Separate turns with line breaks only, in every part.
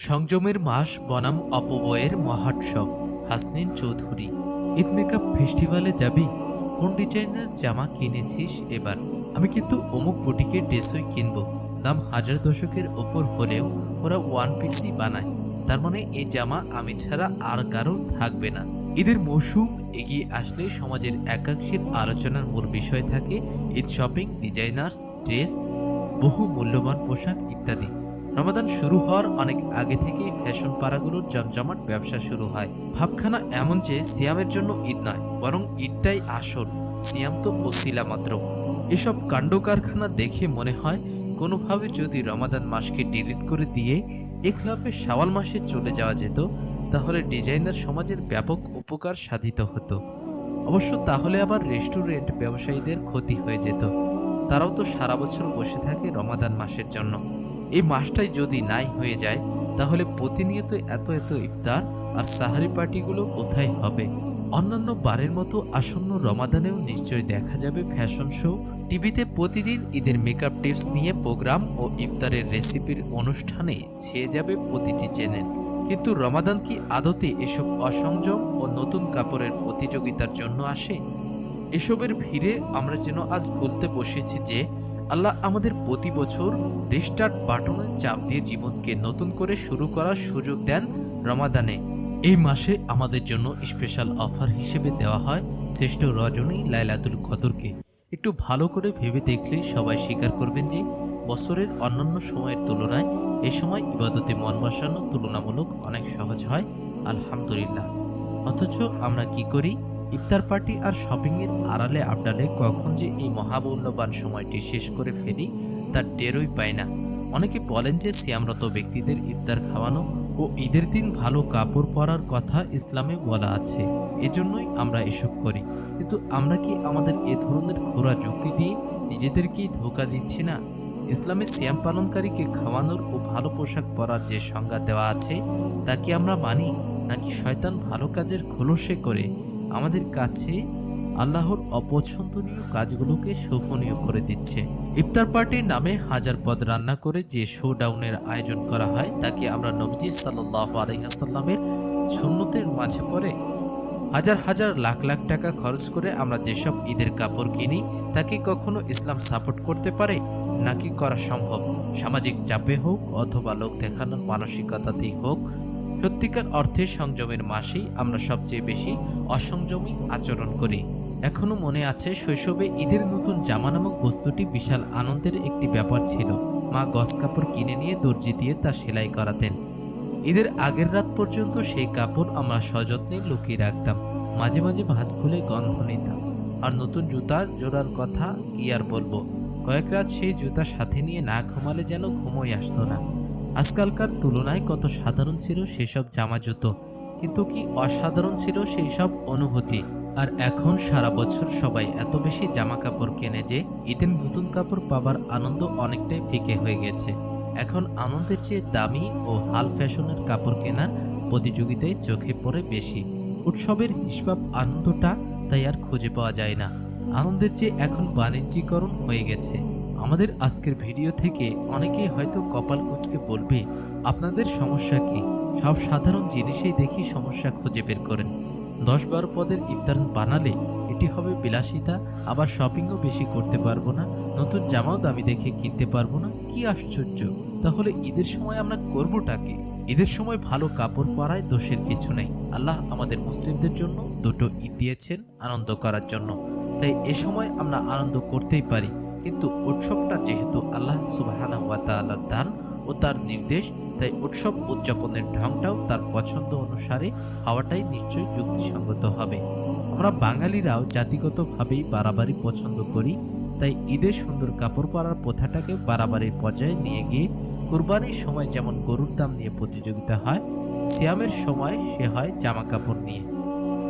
সংযমের মাস বনাম অপবয়ের মহোৎসব। হাসনিন চৌধুরী, ঈদ মেকআপ ফেস্টিভ্যালে যাবি? কোন ডিজাইনের জামা কিনেছিস এবার? আমি কিন্তু অমুক বুটিকের ড্রেসই কিনবো। দাম হাজার দশকের ওপর হলেও ওরা ওয়ান পিসই বানায়। তার মানে এই জামা আমি ছাড়া আর কারও থাকবে না। ঈদের মৌসুম এগিয়ে আসলে সমাজের একাংশের আলোচনার মূল বিষয় থাকে ঈদ শপিং, ডিজাইনার্স, ড্রেস, বহু মূল্যবান পোশাক ইত্যাদি। রমাদান শুরু হওয়ার অনেক আগে থেকেই ফ্যাশন পাড়াগুলোর জমজমাট ব্যবসা শুরু হয়। ভাবখানা এমন যে সিয়ামের জন্য ঈদ নয়, বরং ঈদটাই আসল। সিয়াম তো ওসিলা মাত্র। এসব কাণ্ড কারখানা দেখে মনে হয় কোনোভাবে যদি রমাদান মাসকে ডিলিট করে দিয়ে একলাফে শাওয়াল মাসে চলে যাওয়া যেত, তাহলে ডিজাইনার সমাজের ব্যাপক উপকার সাধিত হতো। অবশ্য তাহলে আবার রেস্টুরেন্ট ব্যবসায়ীদের ক্ষতি হয়ে যেত। তারাও তো সারা বছর বসে থাকে রমাদান মাসের জন্য। এই মাসটাই যদি নাই হয়ে যায়, তাহলে প্রতিনিয়ত এত এত ইফতার আর সাহারি পার্টিগুলো কোথায় হবে? অন্যান্য বারের মতো আসন্ন রমাদানেও নিশ্চয়ই দেখা যাবে ফ্যাশন শো। টিভিতে প্রতিদিন ঈদের মেকআপ টিপস নিয়ে প্রোগ্রাম ও ইফতারের রেসিপির অনুষ্ঠানে ছেয়ে যাবে প্রতিটি চ্যানেল কিন্তু রমাদান কি আদতে এসব অসংযম ও নতুন কাপড়ের প্রতিযোগিতার জন্য আসে? এসবের ভিড়ে আমরা যেন আজ ভুলতে বসেছি যে আল্লাহ আমাদের প্রতি বছর রিস্টার্ট বাটনে চাপ দিয়ে জীবনকে নতুন করে শুরু করার সুযোগ দেন রমাদানে। এই মাসে আমাদের জন্য স্পেশাল অফার হিসেবে দেওয়া হয় শ্রেষ্ঠ রজনী লাইলাতুল কদরকে। একটু ভালো করে ভেবে দেখলেই সবাই স্বীকার করবেন যে বছরের অন্যান্য সময়ের তুলনায় এ সময় ইবাদতে মন বসানো তুলনামূলক অনেক সহজ হয়। আলহামদুলিল্লাহ। অথচ আমরা কি করি? ইফতার পার্টি আর শপিংয়ের আড়ালে আবডালে কখন যে এই মহামূল্যবান সময়টি শেষ করে ফেলি তার টেরই পাই না। অনেকে বলেন যে সিয়ামরত ব্যক্তিদের ইফতার খাওয়ানো ও ঈদের দিন ভালো কাপড় পরার কথা ইসলামে বলা আছে। এজন্যই আমরা এসব করি। কিন্তু আমরা কি আমাদের এ ধরনের খোরা যুক্তি দিয়ে নিজেদেরকেই ধোকা দিচ্ছি না? ইসলামে সিয়াম পালনকারীকে খাওয়ানোর ও ভালো পোশাক পরার যে সংজ্ঞা দেওয়া আছে, তা কি আমরা মানি? নাকি শয়তান ভালো কাজের খোলসে করে আমাদের কাছে আল্লাহর অপছন্দনীয় কাজগুলোকে শোভনীয় করে দিচ্ছে। ইফতার পার্টির নামে হাজার পদ রান্না করে যে শো ডাউনের আয়োজন করা হয়, তাকে আমরা নবজি সাল্লাহ আলাইসাল্লামের সুন্নতের মাঝে পড়ে হাজার হাজার লাখ লাখ টাকা খরচ করে আমরা যেসব ঈদের কাপড় কিনি, তাকে কখনো ইসলাম সাপোর্ট করতে পারে নাকি করা সম্ভব? সামাজিক চাপে হোক অথবা লোক দেখানোর মানসিকতাতেই হোক সত্যিকার অর্থে সংযমের মাসেই আমরা সবচেয়ে বেশি অসংযমী আচরণ করি। এখনও মনে আছে শৈশবে ঈদের নতুন জামা নামক বস্তুটি বিশাল আনন্দের একটি ব্যাপার ছিল। মা গস কাপড় কিনে নিয়ে দর্জি দিয়ে তা সেলাই করাতেন। ঈদের আগের রাত পর্যন্ত সেই কাপড় আমরা সযত্নে লুকিয়ে রাখতাম। মাঝে মাঝে ভাঁজ খুলে গন্ধ নিতাম। আর নতুন জুতার জোড়ার কথা কি আর বলব? কয়েক রাত সেই জুতা সাথে নিয়ে না ঘুমালে যেন ঘুমোই আসতো না। আজকালকার তুলনায় কত সাধারণ ছিল সেসব জামা জুতো, কিন্তু কি অসাধারণ ছিল সেই সব অনুভূতি? আর এখন সারা বছর সবাই এত বেশি জামা কাপড় কেনে যে ঈদের নতুন কাপড় পাবার আনন্দ অনেকটাই ফিকে হয়ে গেছে। এখন আনন্দের চেয়ে দামি ও হাল ফ্যাশনের কাপড় কেনার প্রতিযোগিতায় চোখে পড়ে বেশি। উৎসবের নিষ্পাপ আনন্দটা তাই আর খুঁজে পাওয়া যায় না। আনন্দের চেয়ে এখন বাণিজ্যিকরণ হয়ে গেছে। আমাদের আজকের ভিডিও থেকে অনেকেই হয়তো কপাল কুচকে বলবে, আপনাদের সমস্যা কি? সব সাধারণ জিনিসেই দেখি সমস্যা খুঁজে বের করেন। দশ বারো পদের ইফতার বানালে এটি হবে বিলাসিতা, আবার শপিংও বেশি করতে পারব না, নতুন জামাও দামি দেখে কিনতে পারব না। কি আশ্চর্য! তাহলে ঈদের সময় আমরা করবোটা কি? ঈদের সময় ভালো কাপড় পরায় দোষের কিছু নেই। আল্লাহ আমাদের মুসলিমদের জন্য দুটো ঈদ দিয়েছেন আনন্দ করার জন্য। তাই এ সময় আমরা আনন্দ করতেই পারি। কিন্তু উৎসবটা যেহেতু আল্লাহ সুবাহানা ওয়া তাআলার দান ও তার নির্দেশ, তাই উৎসব উদযাপনের ঢংটাও তার পছন্দ অনুসারে হওয়াটাই নিশ্চয়ই যুক্তিসঙ্গত হবে। আমরা বাঙালিরাও জাতিগতভাবেই বাড়াবাড়ি পছন্দ করি। তাই ঈদের সুন্দর কাপড় পরার প্রথাটাকে বাড়াবাড়ির পর্যায়ে নিয়ে গিয়ে কোরবানির সময় যেমন গরুর দাম নিয়ে প্রতিযোগিতা হয়, সিয়ামের সময় সে হয় জামা কাপড় নিয়ে।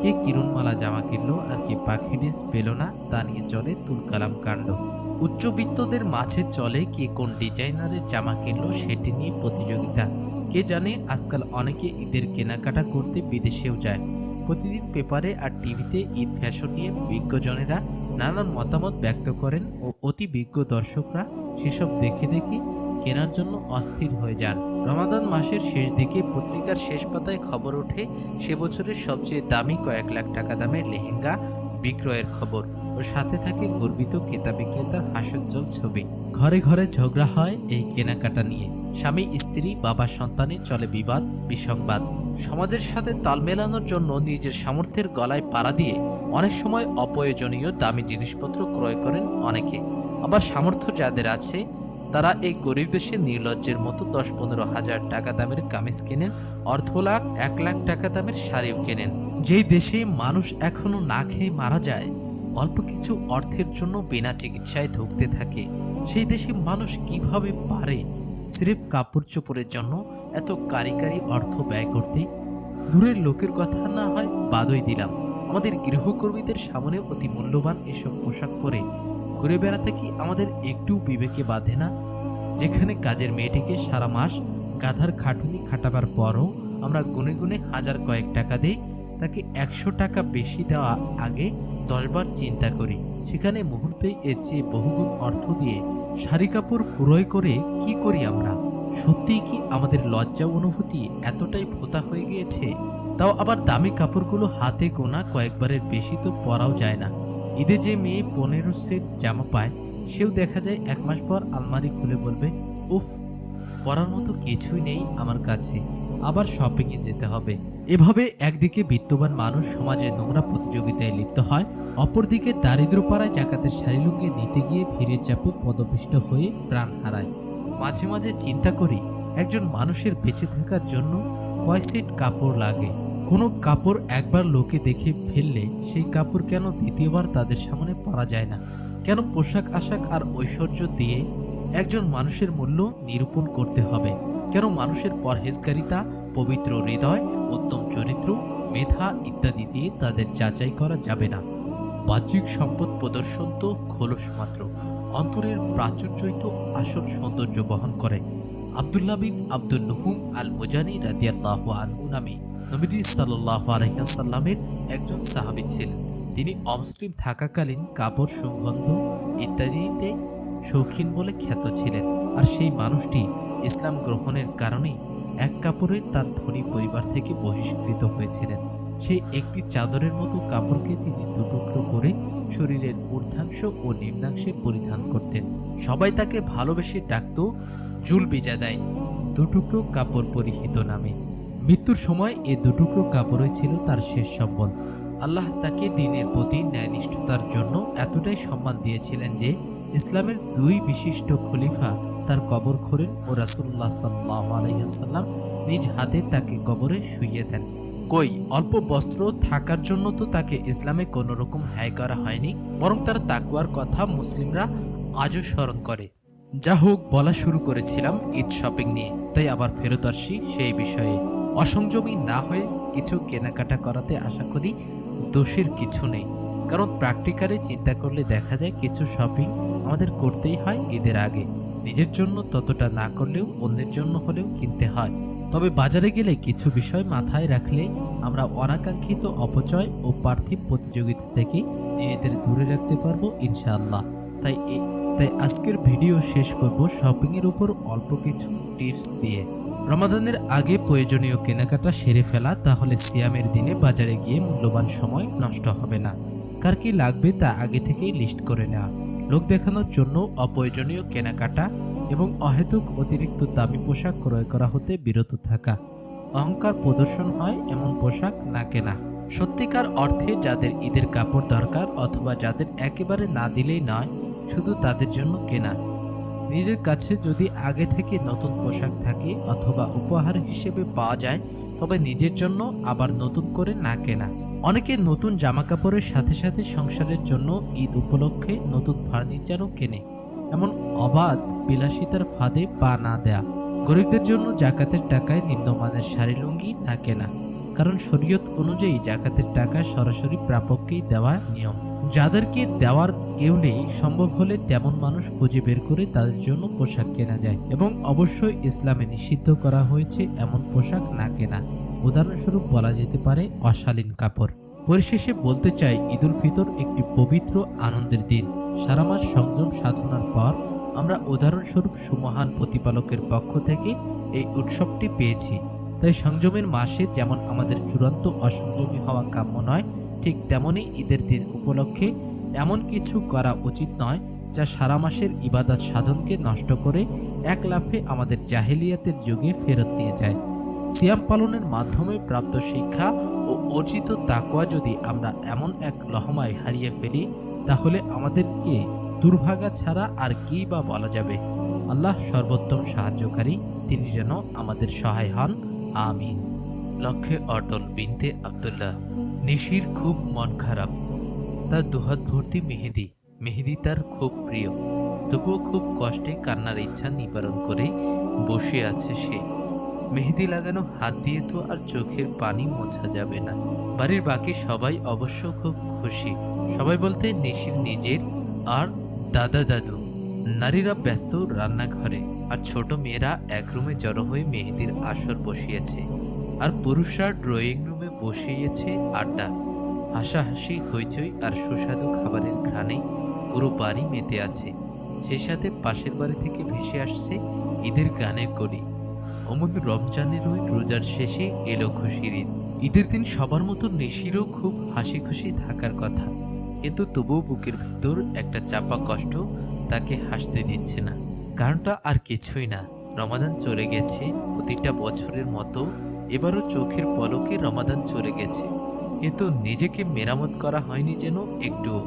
কে কিরণমালা জামা কিনলো আর কে পাখি ড্রেস পেল না, তা নিয়ে চলে তুলকালাম কাণ্ড। উচ্চবিত্তদের মাঝে চলে কে কোন ডিজাইনারের জামা কিনলো সেটি নিয়ে প্রতিযোগিতা। কে জানে, আজকাল অনেকে ঈদের কেনাকাটা করতে বিদেশেও যায়। প্রতিদিন পেপারে আর টিভিতে ঈদ ফ্যাশন নিয়ে বিজ্ঞজনেরা নানান মতামত ব্যক্ত করেন ও অতি বিজ্ঞ দর্শকরা সেসব দেখে দেখে কেনার জন্য অস্থির হয়ে যান। রমাদান মাসের শেষ দিকে পত্রিকার শেষ পাতায় খবর ওঠে সে বছরের সবচেয়ে দামি কয়েক লাখ টাকা দামের লেহেঙ্গা বিক্রয়ের খবর ও সাথে থাকে গর্বিত ক্রেতা বিক্রেতার হাস্যোজ্জ্বল ছবি। ঘরে ঘরে ঝগড়া হয় এই কেনাকাটা নিয়ে। স্বামী, স্ত্রী, বাবা, সন্তানে চলে বিবাদ, বিসংবাদ। সমাজের সাথে তাল মেলানোর জন্য নিজের সামর্থ্যের গলায় পাড়া দিয়ে অনেক সময় অপ্রয়োজনীয় দামি জিনিসপত্র ক্রয় করেন অনেকে। আবার সামর্থ্য যাদের আছে, তারা এই গরিব দেশে নির্লজ্জের মতো দশ পনেরো হাজার টাকা দামের কামিজ কেনেন অর্ধ লাখ এক লাখ টাকা দামের শাড়িও কেনেন। যেই দেশে মানুষ এখনও না খেয়ে মারা যায়, অল্প কিছু অর্থের জন্য বিনা চিকিৎসায় ধুকতে থাকে, সেই দেশে মানুষ কীভাবে পারে স্রেফ কাপড় চোপড়ের জন্য এত কারিকারি অর্থ ব্যয় করতে? দূরের লোকের কথা না হয় বাদই দিলাম। আমাদের গৃহকর্মীদের সামনে অতি মূল্যবান এসব পোশাক পরে ঘুরে বেড়াতে কি আমাদের একটু বিবেকে বাঁধে না? যেখানে কাজের মেয়েটিকে সারা মাস গাধার খাটুনি খাটাবার পরও আমরা গুনে গুনে হাজার কয়েক টাকা দিই, তাকে একশো টাকা বেশি দেওয়া আগে দশবার চিন্তা করি। সেখানে মুহূর্তেই এর চেয়ে বহুগুণ অর্থ দিয়ে শাড়ি কাপড় ক্রয় করে কি করি আমরা? সত্যিই কি আমাদের লজ্জা অনুভূতি এতটাই ভোতা হয়ে গিয়েছে? তাও আবার দামি কাপড়গুলো হাতে গোনা কয়েকবারের বেশি তো পরাও যায় না। ঈদে যে মেয়ে পনেরো সেট জামা পায়, সেও দেখা যায় এক মাস পর আলমারি খুলে বলবে, উফ, পরার মতো কিছুই নেই আমার কাছে। আবার শপিংয়ে যেতে হবে। এভাবে একদিকে বিত্তবান মানুষ সমাজে নোংরা প্রতিযোগিতায় লিপ্ত হয়, অপরদিকে দারিদ্রপাড়ায় জাকাতের শাড়ি লুঙ্গি নিতে গিয়ে ভিড়ের চাপে পদপিষ্ট হয়ে প্রাণ হারায়। মাঝে মাঝে চিন্তা করি, একজন মানুষের বেঁচে থাকার জন্য কয় সেট কাপড় লাগে? কোনো কাপড় একবার লোকে দেখে ফেললে সেই কাপড় কেন দ্বিতীয়বার তাদের সামনে পরা যায় না? কেন পোশাক আশাক আর ঐশ্বর্য দিয়ে একজন মানুষের মূল্য নিরূপণ করতে হবে। কেন মানুষের পরহেজকারিতা পবিত্র হৃদয়, উত্তম চরিত্র, মেধা ইত্যাদি দিয়ে তাদের যাচাই করা যাবে না। বাহ্যিক সম্পদ প্রদর্শন তো খোলস মাত্র। অন্তরের প্রাচুর্যই তো আসল সৌন্দর্য বহন করে। আবদুল্লাহ বিন আব্দুল নুহুম আল মুজানি রাদিয়াল্লাহু আনহু নামে নবীজি সাল্লাল্লাহু আলাইহি সাল্লামের একজন সাহাবী ছিলেন। তিনি অমুসলিম থাকাকালীন কাপড়, সুগন্ধ ইত্যাদিতে শৌখিন বলে খ্যাত ছিলেন। আর সেই মানুষটি ইসলাম গ্রহণের কারণেই এক কাপড়ে তার ধনী পরিবার থেকে বহিষ্কৃত হয়েছিলেন। সেই একটি চাদরের মতো কাপড়কে তিনি দুটুকরো করে শরীরের ঊর্ধ্বাংশ ও নিম্নাংশে পরিধান করতেন। সবাই তাকে ভালোবেসে ডাকত জুল বিজাদাইন দুটুকরো কাপড় পরিহিত নামে। মৃত্যুর সময় এ দুটুকরো কাপড়ই ছিল তার শেষ সম্বল। আল্লাহ তাকে দিনের প্রতি ন্যায়নিষ্ঠতার জন্য এতটাই সম্মান দিয়েছিলেন যে ইসলামের দুই বিশিষ্ট খলিফা তার কবর খোরেন ও রাসুল্লাহ সাল্লাহ আলাইসাল্লাম নিজ হাতে তাকে কবরে শুইয়ে দেন। কই, অল্প বস্ত্র থাকার জন্য তো তাকে ইসলামে কোনো রকম হ্যায় করা হয়নি, বরং তার তাকুয়ার কথা মুসলিমরা আজও স্মরণ করে। যা হোক, বলা শুরু করেছিলাম ঈদ শপিং নিয়ে, তাই আবার ফেরত আসছি সেই বিষয়ে। অসংযমী না হয়ে কিছু কেনাকাটা করাতে আশা করি দোষের কিছু নেই। কারণ প্র্যাকটিক্যালি চিন্তা করলে দেখা যায় কিছু শপিং আমাদের করতেই হয় ঈদের আগে। নিজের জন্য ততটা না করলেও অন্যের জন্য হলেও কিনতে হয়। তবে বাজারে গেলে কিছু বিষয় মাথায় রাখলে আমরা অনাকাঙ্ক্ষিত অপচয় ও পার্থিব প্রতিযোগিতা থেকে নিজেদের দূরে রাখতে পারব ইনশাআল্লাহ। তাই তাই আজকের ভিডিও শেষ করব শপিংয়ের উপর অল্প কিছু টিপস দিয়ে। রমাদানের আগে প্রয়োজনীয় কেনাকাটা সেরে ফেলা, তাহলে সিয়ামের দিনে বাজারে গিয়ে মূল্যবান সময় নষ্ট হবে না। কার কি লাগবে তা আগে থেকেই লিস্ট করে নেওয়া। লোক দেখানোর জন্য অপ্রয়োজনীয় কেনাকাটা এবং অহেতুক অতিরিক্ত দামি পোশাক ক্রয় করা হতে বিরত থাকা। অহংকার প্রদর্শন হয় এমন পোশাক না কেনা। সত্যিকার অর্থে যাদের ঈদের কাপড় দরকার অথবা যাদের একেবারে না দিলেই নয়, শুধু তাদের জন্য কেনা। নিজের কাছে যদি আগে থেকে নতুন পোশাক থাকে অথবা উপহার হিসেবে পাওয়া যায় তবে নিজের জন্য আবার নতুন করে না কেনা। অনেকে নতুন জামা কাপড়ের সাথে সাথে সংসারের জন্য ঈদ উপলক্ষে নতুন ফার্নিচারও কেনে। এমন অবাধ, বিলাসিতার ফাঁদে পা না দেয়া। গরিবদের জন্য জাকাতের টাকায় নিম্নমানের শাড়ি, লুঙ্গি না কেনা। কারণ শরীয়ত অনুযায়ী জাকাতের টাকা সরাসরি প্রাপককেই দেওয়ার নিয়ম। যাদেরকে দেওয়ার কেউ নেই। সম্ভব হলে তেমন মানুষ খুঁজে বের করে তাদের জন্য পোশাক কেনা যায় এবং অবশ্যই ইসলামে নিষিদ্ধ করা হয়েছে এমন পোশাক না কেনা। উদাহরণস্বরূপ বলা যেতে পারে অশালীন কাপড়। পরিশেষে বলতে চাই, ঈদুল ফিতর একটি পবিত্র, আনন্দের দিন। সারা মাস সংযম সাধনার পর আমরা উদাহরণস্বরূপ সুমহান প্রতিপালকের পক্ষ থেকে এই উৎসবটি পেয়েছি। তাই সংযমের মাসে যেমন আমাদের চূড়ান্ত অসংযমী হওয়া কাম্য নয়, ঠিক তেমনই ঈদের দিন উপলক্ষে এমন কিছু করা উচিত নয় যা সারা মাসের ইবাদত সাধনকে নষ্ট করে এক লাফে আমাদের জাহেলিয়াতের যুগে ফেরত নিয়ে যায়। সিয়াম পালনের মাধ্যমে প্রাপ্ত শিক্ষা ও অর্জিত তাকওয়া যদি আমরা এমন এক লহমায় হারিয়ে ফেলি, তাহলে আমাদেরকে দুর্ভাগা ছাড়া আর কি বা বলা যাবে? আল্লাহ সর্বোত্তম সাহায্যকারী, তিনি যেন আমাদের সহায় হন। আমিন। লক্ষ্যে অটল বিনতে আব্দুল্লাহ। নিশির খুব মন খারাপ। তার দুহাত ভর্তি মেহেদি। মেহেদি তার খুব প্রিয়। তবুও খুব কষ্টে কান্নার ইচ্ছা নিবারণ করে বসে আছে সে। মেহেদি লাগানো হাত দিয়ে তো আর চোখের পানি মোছা যাবে না। বাড়ির বাকি সবাই অবশ্য খুব খুশি। সবাই বলতে নিশির নিজের আর দাদা দাদু। নারীরা ব্যস্ত রান্নাঘরে আর ছোট মেয়েরা এক রুমে জড়ো হয়ে মেহেদির আসর বসিয়েছে। আর পুরুষরা ড্রয়িং রুমে বসিয়েছে আড্ডা। হাসাহাসি, হইচই আর সুস্বাদু খাবারের ঘ্রাণে পুরো বাড়ি মেতে আছে। সে সাথে পাশের বাড়ি থেকে ভেসে আসছে ঈদের গানের কলি। অমন রমজানের ওই রোজার শেষে এলো খুশির ঈদ। ঈদের দিন সবার মতো নিশিরও খুব হাসি খুশি থাকার কথা। কিন্তু তবুও বুকের ভেতর একটা চাপা কষ্ট তাকে হাসতে দিচ্ছে না। কারণটা আর কিছুই না। রমাদান চলে গেছে প্রতিটা বছরের মতো। এবারও চোখের পলকে রমাদান চলে গেছে। কিন্তু নিজেকে মেরামত করা হয়নি যেন একটু।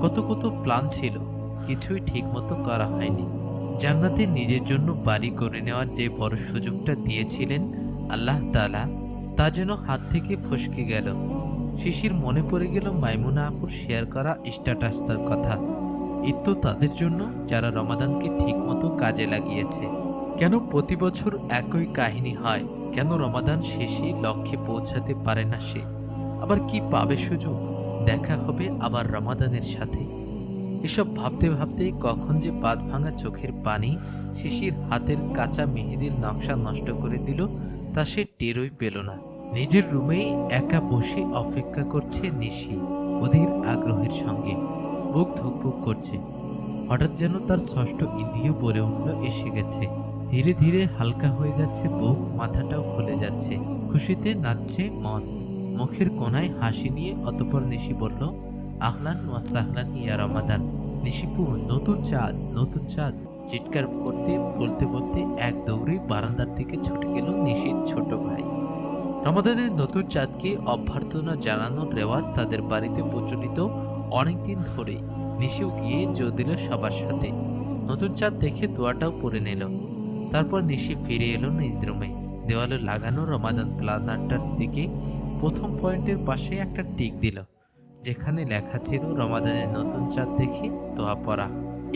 কত কত প্ল্যান ছিল, কিছুই ঠিকমতো করা হয়নি। জান্নাতে নিজের জন্য বাড়ি করে নেওয়ার যে বড় সুযোগটা দিয়েছিলেন আল্লাহ তাআলা, তা যেন হাত থেকে ফসকে গেল। শিশির মনে পড়ে গেল মাইমুনা আপুর শেয়ার করা স্ট্যাটাসটার কথা। তো তাদের জন্য যারা রমাদানকে ঠিকমতো কাজে লাগিয়েছে। কেন প্রতি বছর একই কাহিনী হয়? কেন রমাদান শেষে লক্ষ্যে পৌঁছাতে পারে না সে? আবার কি পাবে সুযোগ? দেখা হবে আবার রমাদানের সাথে। এসব ভাবতে ভাবতেই কখন যে বাদ ভাঙা চোখের পানি শিশির হাতের কাঁচা মেহেদির নকশা নষ্ট করে দিল, তা সে টেরই পেল না। নিজের রুমেই একা বসে অপেক্ষা করছে নিশি, অধীর আগ্রহের সঙ্গে। বুক ধুকপুক করছে। হঠাৎ যেন তার ষষ্ঠ ইন্দ্রিয় বলে উঠল, এসে গেছে। ধীরে ধীরে হালকা হয়ে যাচ্ছে বুক মাথাটাও খুলে যাচ্ছে। খুশিতে নাচছে মন। মুখের কোনায় হাসি নিয়ে অতপর নিশি বলল, আহলান ওয়াসাহলান ইয়া রমাদান। নিশিপু নতুন চাঁদ নতুন চাঁদ। চিৎকার করতে, বলতে বলতে এক দৌড়ে বারান্দার দিকে ছুটে গেল নিশির ছোট ভাই। রমাদানের নতুন চাঁদকে অভ্যর্থনা জানানোর রেওয়াজ তাদের বাড়িতে প্রচলিত অনেকদিন ধরে নিশিও গিয়ে জো দিল সবার সাথে। নতুন চাঁদ দেখে দোয়াটাও পরে নিল। তারপর নিশি ফিরে এলো নিজ রুমে। দেওয়ালে লাগানো রমাদান প্ল্যানারটার দিকে প্রথম পয়েন্টের পাশে একটা টিক দিল, যেখানে লেখা ছিল রমাদানের নতুন চাঁদ দেখে দোয়া পড়া।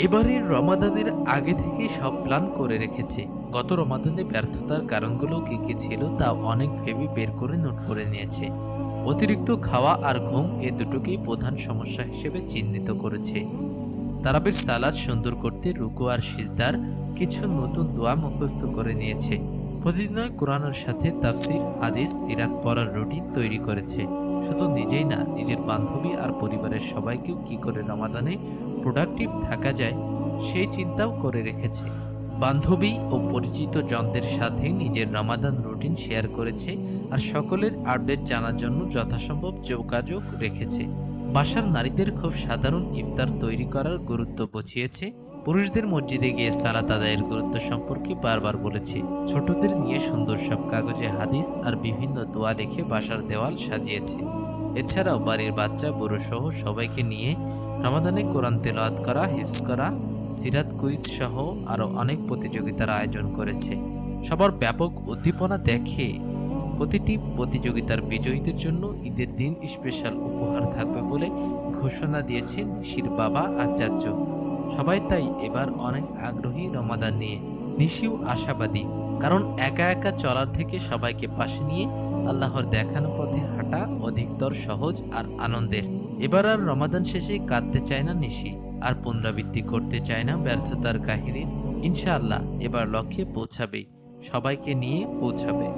এবারের রমাদানের আগে থেকে সব প্ল্যান করে রেখেছে। গত রমাদানে ব্যর্থতার কারণগুলো কি কি ছিল তা অনেক ভেবে বের করে নোট করে নিয়েছে। অতিরিক্ত খাওয়া আর ঘুম এ দুটোকেই প্রধান সমস্যা হিসেবে চিহ্নিত করেছে। তারাবির সালাদ সুন্দর করতে রুকু আর সিজদার কিছু নতুন দোয়া মুখস্থ করে নিয়েছে। প্রতিদিনই কোরআনের সাথে তাফসির, হাদিস, সিরাত পড়ার রুটিন তৈরি করেছে। শুধু নিজেই না, নিজের বান্ধবী আর পরিবারের সবাইকেও কি করে রমাদানে প্রোডাক্টিভ থাকা যায়, সেই চিন্তাও করে রেখেছে। বান্ধবী ও পরিচিত জনদের সাথে নিজের রমাদান রুটিন শেয়ার করেছে আর সকলের আপডেট জানার জন্য যথাসম্ভব যোগাযোগ রেখেছে। বাসার নারীদের খুব সাধারণ ইফতার তৈরি করার গুরুত্ব বুঝিয়েছে। পুরুষদের মসজিদে গিয়ে সালাত আদায়ের গুরুত্ব সম্পর্কে বারবার বলেছে। ছোটদের নিয়ে সুন্দর সব কাগজে হাদিস আর বিভিন্ন দোয়া লিখে বাসার দেওয়াল সাজিয়েছে। এছাড়াও বাড়ির বাচ্চা, বুড়ো সহ সবাইকে নিয়ে রমাদানে কোরআন তেলাওয়াত করা, হিফজ করা, সিরাত, কুইজ সহ আরও অনেক প্রতিযোগিতার আয়োজন করেছে। সবার ব্যাপক উদ্দীপনা দেখে প্রতিটি প্রতিযোগিতার বিজয়ীদের জন্য ঈদের দিন স্পেশাল উপহার থাকবে বলে ঘোষণা দিয়েছেন নিশির বাবা চাচু সবাই তাই এবার অনেক আগ্রহী রমাদান নিয়ে। নিশিও আশাবাদী, কারণ একা একা চলার থেকে সবাইকে পাশে নিয়ে আল্লাহর দেখানো পথে হাঁটা অধিকতর সহজ আর আনন্দের। এবার আর রমাদান শেষে কাঁদতে চায় না নিশি, আর পুনরাবৃত্তি করতে চায় না ব্যর্থতার কাহিনীর ইনশাআল্লাহ এবার লক্ষ্যে পৌঁছাবে সবাইকে নিয়ে পৌঁছাবে।